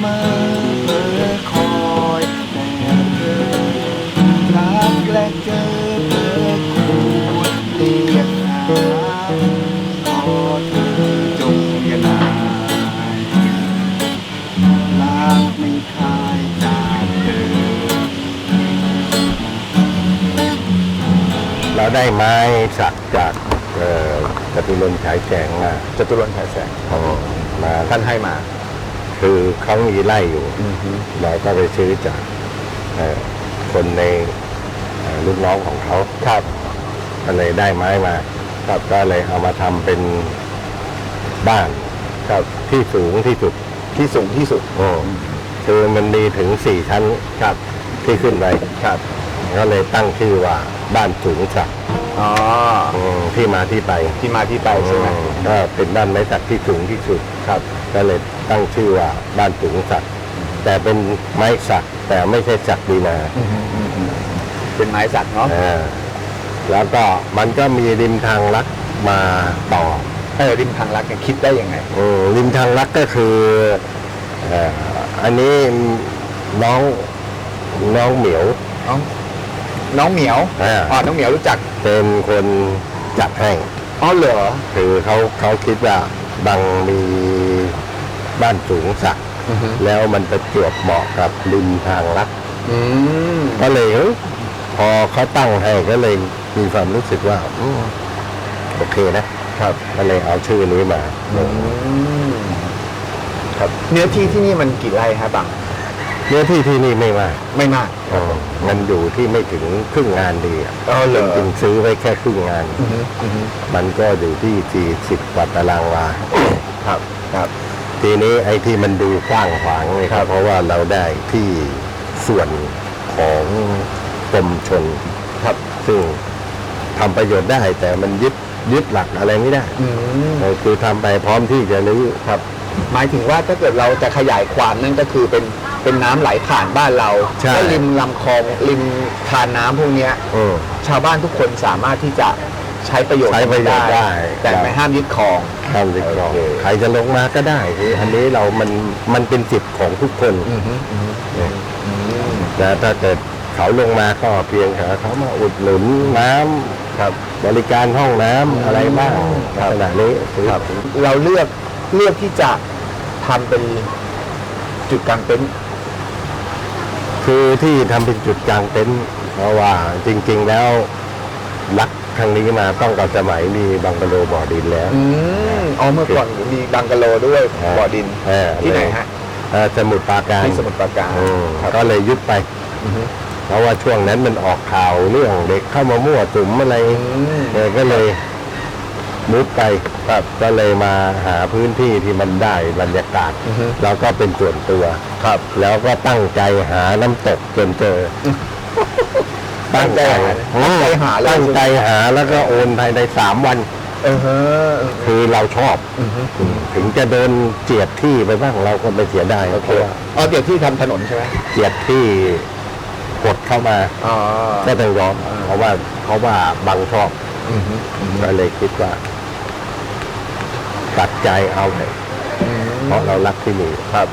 เมอเพ้อคอยแต่เธอรักและเจอเธอควรเรียกหาขอเธอจงอย่านายรักไม่คลายจากเธอ เราได้ไม้สักจากเอ่อจตุรนต์ฉายแสงมาจตุรนต์ฉายแสงเอามาท่านให้มา คือเขามีไร่อยู่เราก็ไปซื้อจากเอ่อคนในเอ่อลูกน้องของเขาครับก็เลยได้ไม้มา ครับก็เลยเอามาทำเป็นบ้านครับที่สูงที่สุดที่สูงที่สุดโอ้คือมันมีถึงสี่ชั้นครับที่ขึ้นไปครับก็เลยตั้งชื่อว่าบ้านสูงสักอ๋ออืมที่มาที่ไปที่มาที่ไปใช่ไหมอืมก็เป็นบ้านไม้สักที่สูงที่สุดครับ ก็เลย ตั้งชื่อว่าบ้านสูงสักแต่เป็นไม้สักแต่ไม่ใช่สักดีนาเป็นไม้สักเนาะอ่าแล้วก็มันก็มีริมทางลักมาต่อเออริมทางลักเนี่ยคิดได้ยังไงอืมริมทางลักก็คือเอ่ออันนี้น้องน้องเหมียวน้องน้องเหมียวอ่าอ๋อน้องเหมียวรู้จักเป็นคนจัดให้ อ๋อเหรอ คือเขาเขาคิดว่าบางมี บ้านสูงสัก อือฮึ แล้วมันประจวบเหมาะกับริมทางลัดอืมก็เลยเอ้ยพอเขาตั้งให้ก็เลยมีความรู้สึกว่าอืมโอเคนะครับก็เลยเอาชื่อนี้มาอืมครับเนื้อที่ที่นี่มันกี่ไร่ฮะบังเนื้อที่ที่นี่ไม่มากไม่มากอ๋อมันอยู่ที่ไม่ถึงครึ่งงานดีอะอ๋อเหรอจึงซื้อไว้แค่ครึ่งงาน อือฮึอือฮึมันก็อยู่ที่สี่สิบกว่าตารางวา ครับครับ ทีนี้ไอ้ที่มันดูกว้างขวางเลยครับ เพราะว่าเราได้ที่ส่วนของกรมชนครับซึ่งทำประโยชน์ได้แต่มันยึดยึดหลักอะไรไม่ได้อืมเออคือทำไปพร้อมที่จะรื้อครับ หมายถึงว่าถ้าเกิดเราจะขยายความนั่นก็คือเป็นเป็นน้ำไหลผ่านบ้านเราใช่ และริมลำคลองริมทานน้ำพวกเนี้ยอืมชาวบ้านทุกคนสามารถที่จะ ใช้ประโยชน์ใช้ประโยชน์ได้แต่ไม่ห้ามยึดคลองทำสิครับโอเคใครจะลงมาก็ได้คืออันนี้เรามันมันเป็นสิทธิ์ของทุกคนอือฮึอือฮึเนี่ยอืมแต่ถ้าเกิดเขาลงมาก็เพียงแค่เขามาอุดหนุนน้ำครับ บริการห้องน้ำอะไรบ้างลักษณะนี้คือเราเลือกเลือกที่จะทำเป็นจุดกลางเต็นท์คือที่ทำเป็นจุดกลางเต็นท์เพราะว่าจริง ๆ แล้วรัก ทางนี้มาต้องกับสมัยมีบังกะโลบ่อดินแล้วอืมอ๋อเมื่อก่อนมีบังกะโลด้วยบ่อดินเออที่ไหนฮะเอ่อสมุทรปราการที่สมุทรปราการอืมครับก็เลยยุบไปอือฮึเพราะว่าช่วงนั้นมันออกข่าวเรื่องเด็กเข้ามามั่วสุมอะไรอืมเออก็เลยมุดไปครับก็เลยมาหาพื้นที่ที่มันได้บรรยากาศอือฮึแล้วก็เป็นส่วนตัวครับ แล้วก็ตั้งใจหาน้ำตกจนเจอ ตั้งใจหาตั้งใจหาเลย ตั้งใจหาแล้วก็โอนภายในสามวัน เออฮะคือเราชอบอือฮึถึงจะโดนเจียดที่ไปบ้างเราก็ไม่เสียดายเพราะว่าอ๋อเดี๋ยวที่ทำถนนใช่ไหมเจียดที่กดเข้ามาอ๋อก็ต้องยอมเพราะว่าเพราะว่าบางชอบอือฮึอือฮึก็เลยคิดว่า ตัดใจเอาเลยอืมเพราะเรารักที่นี่ครับ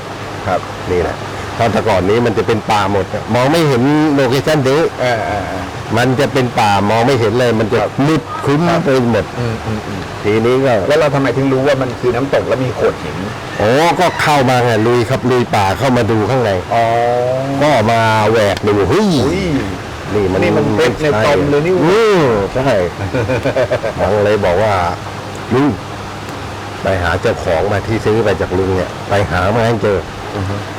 ครับนี่แหละ เพราะแต่ก่อนนี้มันจะเป็นป่าหมดอะมองไม่เห็นโลเคชั่นนี้เออเออเออมันจะเป็นป่ามองไม่เห็นเลย มันจะมืดครึ้มไปหมดอืมอืมอืมทีนี้ก็แล้วเราทำไมถึงรู้ว่ามันคือน้ำตกแล้วมีโขดหินโอ้ก็เข้ามาไงลุยครับลุยป่าเข้ามาดูข้างในอ๋อก็มาแหวกดูเฮ้ยอุ้ยนี่มันนี่มันเพชรในตมเลยนี่อืมใช่บางเลยบอกว่าลุงไปหาเจ้าของมาที่ซื้อไปจากลุงเนี่ย ไปหามาให้เจอ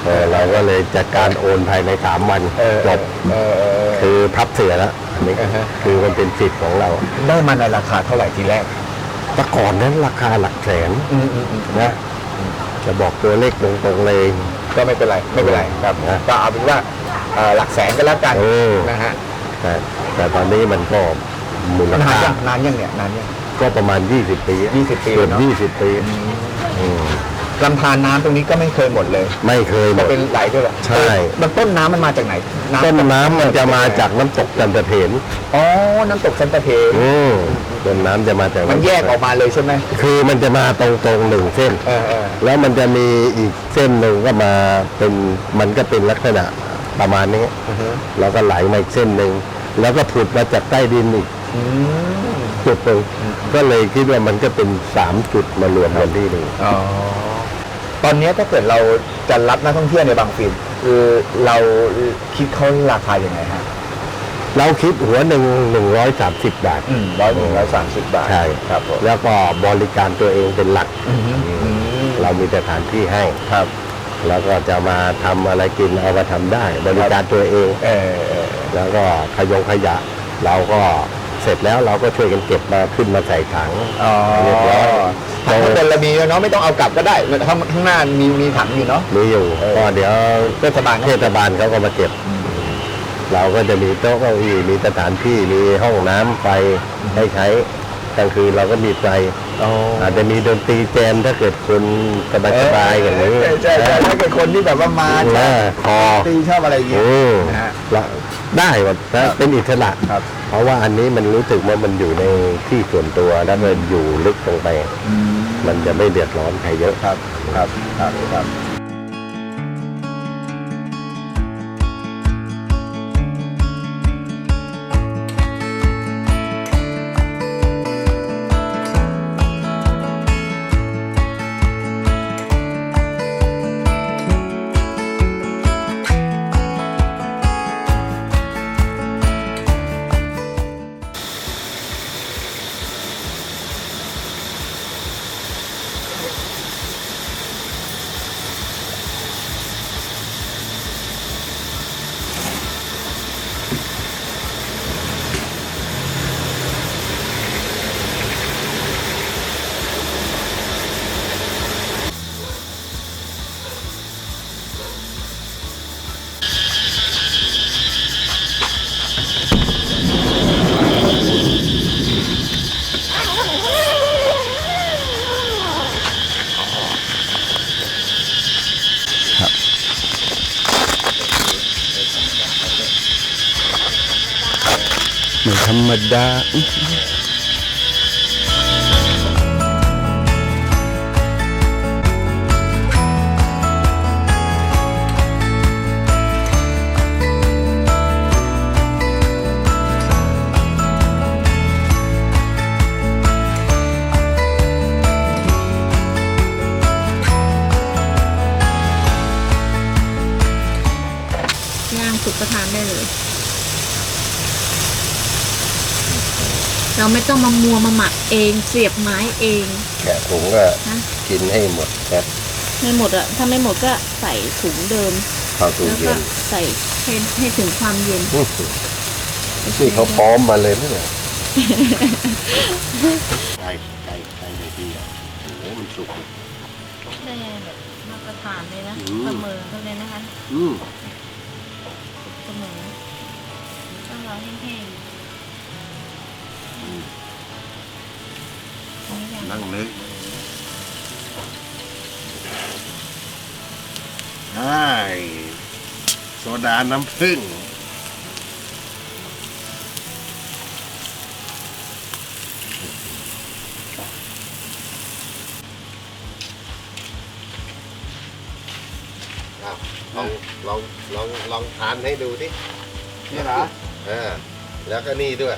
เออเราก็เลยจัดการโอนภายในสามวันเออจบเออเออเออคือพับเสือแล้วอันนี้อ่าฮะคือมันเป็นสิทธิ์ของเรา ได้มาในราคาเท่าไหร่ทีแรกแต่ก่อนนั้นราคาหลักแสนอืมอืมอืมนะจะบอกตัวเลขตรงๆเลย ก็ไม่เป็นไรไม่เป็นไรครับนะก็เอาเป็นว่าเอ่อหลักแสนก็แล้วกันเออนะฮะแต่แต่ตอนนี้มันก็มูลนานค่ายังนานยังเนี่ยนานยังก็ประมาณ 20 ปี 20 ปีเกือบเนอะ20 ปีอืม ลำธารน้ำตรงนี้ก็ไม่เคยหมดเลยไม่เคยหมก็ดเป็นไหลด้วยเหรอใช่ มันต้นน้ำมันมาจากไหนต้นน้ำมันจะมาจากน้ำตกจันทเถนอ๋อ น้ำตกซันตาเทอืมต้นน้ำจะมาจากมันแยกออกมาเลยใช่ไหมคือมันจะมาตรงๆหนึ่งเส้น เออเออแล้วมันจะมีอีกเส้นหนึ่งก็มาเป็นมันก็เป็นลักษณะประมาณนี้ อือฮึแล้วก็ไหลมาอีกเส้นหนึ่งแล้วก็ผุดมาจากใต้ดินอีกอืมจุดหนึ่งก็เลยคิดว่ามันก็เป็นสามจุดมารวมกันที่หนึ่งอ๋อ ตอนนี้ถ้าเกิดเราจะรับนักท่องเที่ยวในบางฟิล์มคือเราคิดเขาราคาอย่างไงฮะเราคิดหัวหนึ่งหนึ่งร้อยสามสิบบาทร้อยหนึ่งร้อยสามสิบบาทใช่ครับผมแล้วก็บริการตัวเองเป็นหลักอืมอืมเรามีสถานที่ให้ครับ แล้วก็จะมาทำอะไรกินเอามาทำได้ บริการตัวเองเออเออแล้วก็ขยงขยะ เราก็ เสร็จแล้วเราก็ช่วยกันเก็บมาขึ้นมาใส่ถังอ๋อเรียบร้อยถังข้างบนเรามีแล้วเนาะไม่ต้องเอากลับก็ได้ข้างข้างหน้ามีมีถังอยู่เนาะมีอยู่เออก็เดี๋ยวเทศบาลเทศบาลเขาก็มาเก็บ เราก็จะมีโต๊ะเก้าอี้มีสถานที่มีห้องน้ำไฟให้ใช้กลางคืนเราก็มีไฟอ๋ออาจจะมีดนตรีแจมถ้าเกิดคนสบายๆอย่างนี้ใช่ใช่ใช่ถ้าเกิดคนที่แบบว่ามาเออคอตีชอบอะไรอย่างเงี้ยอืมนะฮะละได้หมดนะเป็นอิสระครับเพ ราะว่าอันนี้มันรู้สึกว่ามันอยู่ในที่ส่วนตัวแล้วมันอยู่ลึกลงไป มันจะไม่เดือดร้อนใครเยอะครับ ครับ ครับครับ ไม่ธรรมดาย่างสุกก็ทานได้เลย เราไม่ต้องมามัวมาหมักเองเสียบไม้เองแกะถุงก็นะกินให้หมดครับไม่หมดอะถ้าไม่หมดก็ใส่ถุงเดิม เข้าตู้แล้วเย็ก็นใส่ให้ให้ถึงความเย็นอื้อหือนี่เขาพร้อมมาเลยนะเนี่ยไก่ไก่ไก่ในที่อะโอ้โหมันสุก ได้แบบมาตรฐานเลยนะอืม เสมอกันเลยนะคะอืมเสมอต้องรอแห้งๆ นนี้ยังนั่งนึกใช่โซดาน้ำผึ้งอ้าวลองลองลองลองทานให้ดูที่นี่เหรอ อ่า แล้วก็นี่ด้วย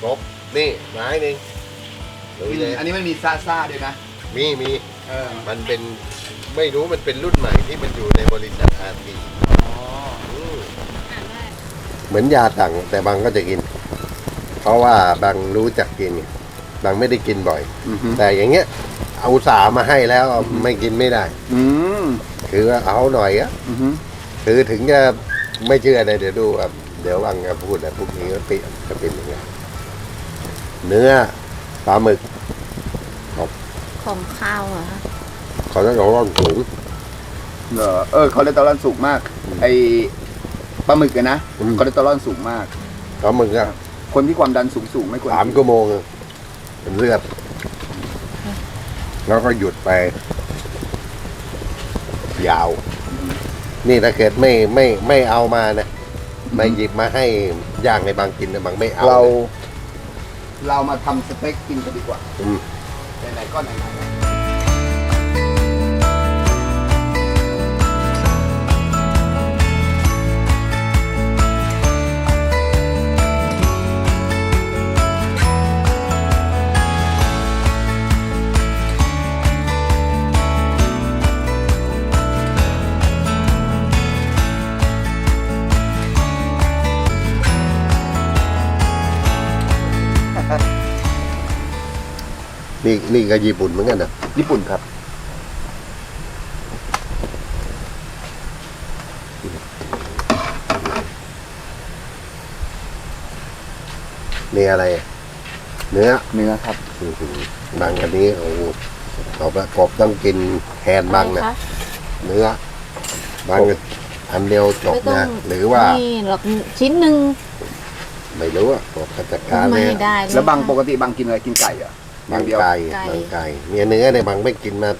ครบนี่ไม้หนึ่ง ดูเลยอันนี้มันมีซ่าซ่าด้วยนะมีมีเออมันเป็นไม่รู้มันเป็นรุ่นใหม่ที่มันอยู่ในบริษัทอาร์ตีอ๋ออ่านได้เหมือนยาสั่งแต่บางก็จะกิน เพราะว่าบางรู้จักกินไงบางไม่ได้กินบ่อย อือฮึแต่อย่างเงี้ยเอาสามาให้แล้วไม่กินไม่ได้ อืมคือว่าเอาหน่อยอะอือฮึคือถึงจะไม่เชื่อเลยเดี๋ยวดูครับเดี๋ยววังจะพูดนะพวกนี้ก็เปลี่ยนจะเป็นยังไงเนื้อ ปลาหมึกของข้าวเหรอคะเขาต้องร้อนสูง เหรอเออคอเลสเตอรอลสูงมาก ไอปลาหมึกอะนะอืม คอเลสเตอรอลสูงมาก ปลาหมึกอะคนที่ความดันสูงสูงๆไม่ควรสามชั่วโมงเป็นเลือด แล้วก็หยุดไป ยาว นี่ถ้าเกิดไม่ไม่ไม่เอามานะไม่หยิบมาให้ย่างในบางกินนะบางไม่เอาเรานะ เรามาทำสเต็กกินกันดีกว่าอืมไหนๆก็ไหนๆ นี่นี่ก็ญี่ปุ่นเหมือนกันนะญี่ปุ่นครับ นี่อะไร เนื้อเนื้อครับอื้อหือบางอันนี้โอ้โหเอาประกบต้องกินแทนบางนะอะไรคะเนื้อบางอันเดียวจบไม่ต้อนะ ง หรือว่านี่หรอกชิ้นหนึ่งไม่รู้อะบอกข้าราชการไม่เนี่ยได้เยแล้วบางค่ะปกติบางกินอะไรกินไก่เหรอะ บาบางงเดียวไก่ไก่บางไก่เนี่ยเนื้อเนี่ยบางไม่กินมา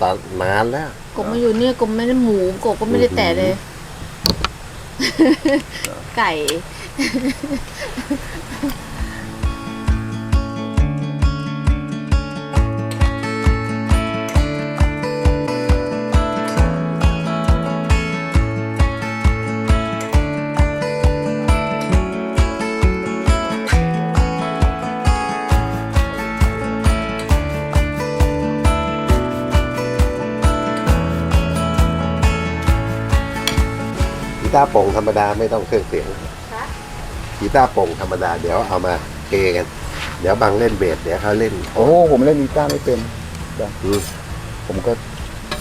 ตอนนานแล้ว กบมาอยู่เนี่ยกบไม่ได้หมูกบก็ไม่ได้แตะเลย ไก่ ตาร์โปร่งธรรมดาไม่ต้องเครื่องเสียงคะกีตาร์โปร่งธรรมดาเดี๋ยวเอามาเกกัน เดี๋ยวบางเล่นเบสเดี๋ยวเขาเล่นโอ้ผมเล่นกีตาร์ไม่เป็นอืมผมก็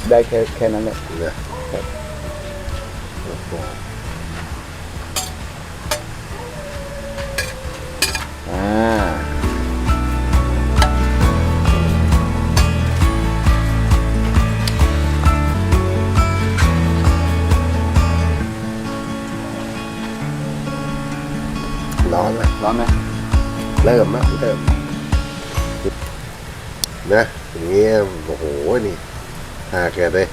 ได้แค่แค่นั้นแหละเนี่ยอ่า เริ่มแล้วเริ่มนะอย่างเงี้ยโอ้โหนี่ถ้าแกได้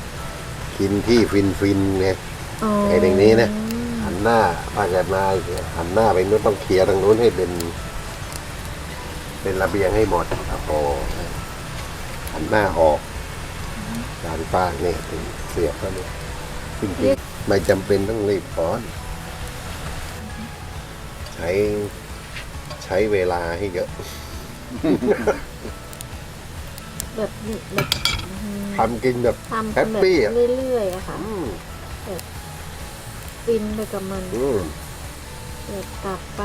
กินที่ฟินฟินๆไงไอ้อย่างนี้นะหันหน้าถ้าเกิดมาหันหน้าไปนู้นต้องเคลียร์ทางนู้นให้เป็น เป็นระเบียงให้หมดโอ้โหหันหน้าออกด้านฟ้าเนี่ยถึงเสียบเขาเนี่ยจริงๆไม่จำเป็นต้องรีบร้อนใช้ ใช้เวลาให้เยอะแบบแบบทำกินแบบทำแฮปปี้อะแบบเรื่อยๆอะค่ะอืมฟินไปกับมันอืมแบบกลับไป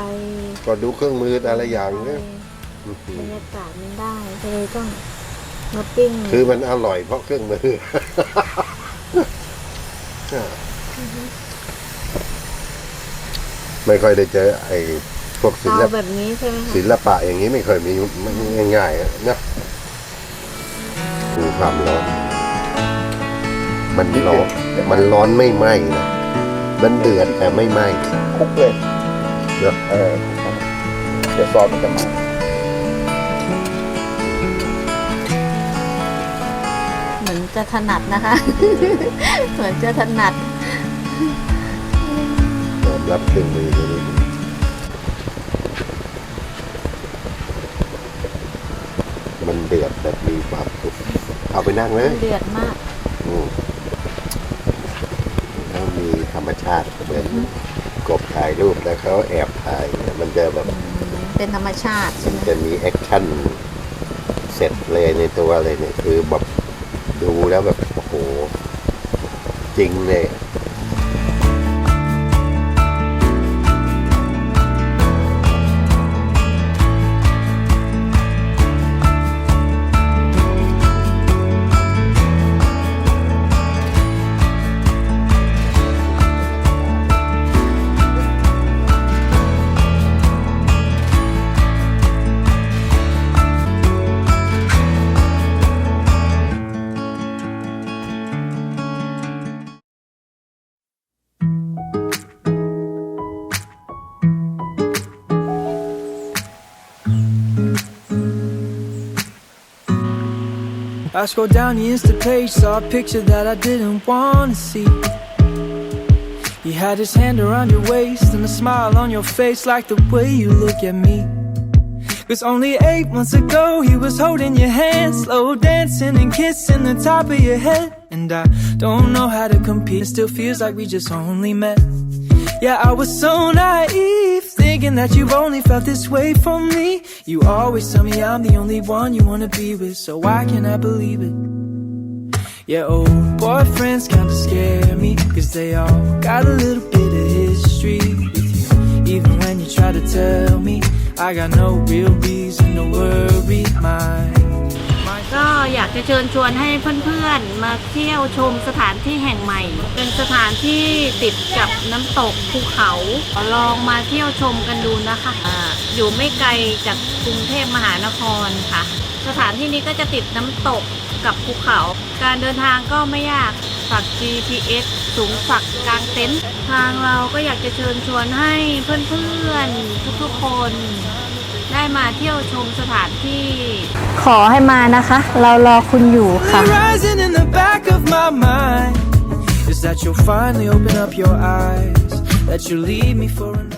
ก็ดูเครื่องมือแต่ละอย่างเนี่ยบรรยากาศมันได้เลยต้องมาปิ้งคือมันอร่อยเพราะเครื่องมือไม่ค่อยได้เจอไอ้ พวกศิเตาลปแบบนี้ใช่ไหมคะศิลปะอย่างนี้ไม่เคยมีไม่ง่ายๆอะนะมีความร้อน มันร้อนมันร้อนไม่ไหม้นะมันเดือดแต่ไม่ไหม้คลุกเลยเนอะเออคลุกครับเดี๋ยวซอสมันจะมาเหมือนจะถนัดนะคะ เหมือนจะถนัด ยอมรับเครื่องมือเลย มันเดือดแบบมีความสุขเอาไปนั่งเลยเดือดมากอืมแล้วมีธรรมชาติเหมือนกบถ่ายรูปแล้วเขาแอบถ่ายเนี่ยมันจะแบบเป็นธรรมชาติใช่ไหมจะมีแอคชั่นเสร็จเลยในตัวเลยเนี่ยคือแบบดูแล้วแบบโอ้โหจริงเลย I scrolled down the Insta page, saw a picture that I didn't wanna see. You had his hand around your waist and a smile on your face, like the way you look at me. Cause only eight months ago he was holding your hand, slow dancing and kissing the top of your head. And I don't know how to compete, it still feels like we just only met. Yeah, I was so naive, thinking that you've only felt this way for me. You always tell me I'm the only one you wanna be with, so why can't I believe it? Yeah, old boyfriends kinda scare me, cause they all got a little bit of history with you. Even when you try to tell me, I got no real reason to worry. My ก็อยากจะเชิญชวนให้เพื่อนๆ มาเที่ยวชมสถานที่แห่งใหม่ เป็นสถานที่ติดกับน้ำตกภูเขาลองมาเที่ยวชมกันดูนะคะอ่าอยู่ไม่ไกลจากกรุงเทพมหานครค่ะ สถานที่นี้ก็จะติดน้ำตกกับภูเขา การเดินทางก็ไม่ยากฝัก GPS สูงฝักกลางเต็นท์ทางเราก็อยากจะเชิญชวนให้เพื่อนๆ ทุกๆคน ได้มาเที่ยวชมสถานที่ ขอให้มานะคะ เรารอคุณอยู่ค่ะ rising in the back of my mind is that you'll finally open up your eyes, that you leave me for another.